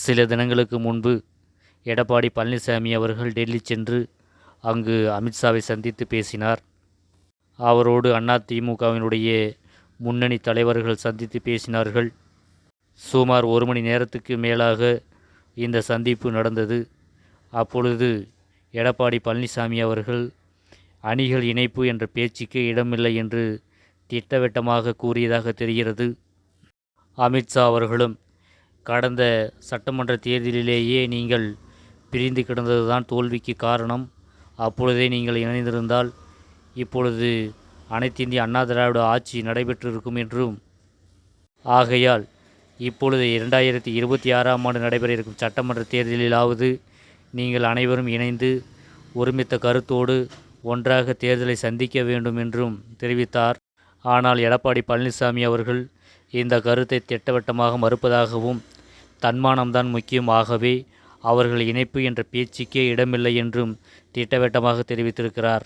சில தினங்களுக்கு முன்பு எடப்பாடி பழனிசாமி அவர்கள் டெல்லி சென்று அங்கு அமித்ஷாவை சந்தித்து பேசினார். அவரோடு அண்ணா திமுகவினுடைய முன்னணி தலைவர்கள் சந்தித்து பேசினார்கள். சுமார் ஒரு மணி நேரத்துக்கு மேலாக இந்த சந்திப்பு நடந்தது. அப்பொழுது எடப்பாடி பழனிசாமி அவர்கள் அணிகள் இணைப்பு என்ற பேச்சுக்கு இடமில்லை என்று திட்டவட்டமாக கூறியதாக தெரிகிறது. அமித்ஷா அவர்களும் கடந்த சட்டமன்ற தேர்தலிலேயே நீங்கள் பிரிந்து கிடந்ததுதான் தோல்விக்கு காரணம். அப்பொழுதே நீங்கள் இணைந்திருந்தால் இப்பொழுது அனைத்திந்திய அண்ணா திராவிட ஆட்சி நடைபெற்றிருக்கும் என்றும். ஆகையால் இப்பொழுது இரண்டாயிரத்தி இருபத்தி ஆறாம் ஆண்டு நடைபெற இருக்கும் சட்டமன்ற தேர்தலிலாவது நீங்கள் அனைவரும் இணைந்து ஒருமித்த கருத்தோடு ஒன்றாக தேர்தலை சந்திக்க வேண்டும் என்றும் தெரிவித்தார். ஆனால் எடப்பாடி பழனிசாமி அவர்கள் இந்த கருத்தை திட்டவட்டமாக மறுப்பதாகவும் தன்மானம்தான் முக்கியம் ஆகவே அவர்கள் இணைப்பு என்ற பேச்சுக்கே இடமில்லை என்றும் திட்டவட்டமாக தெரிவித்திருக்கிறார்.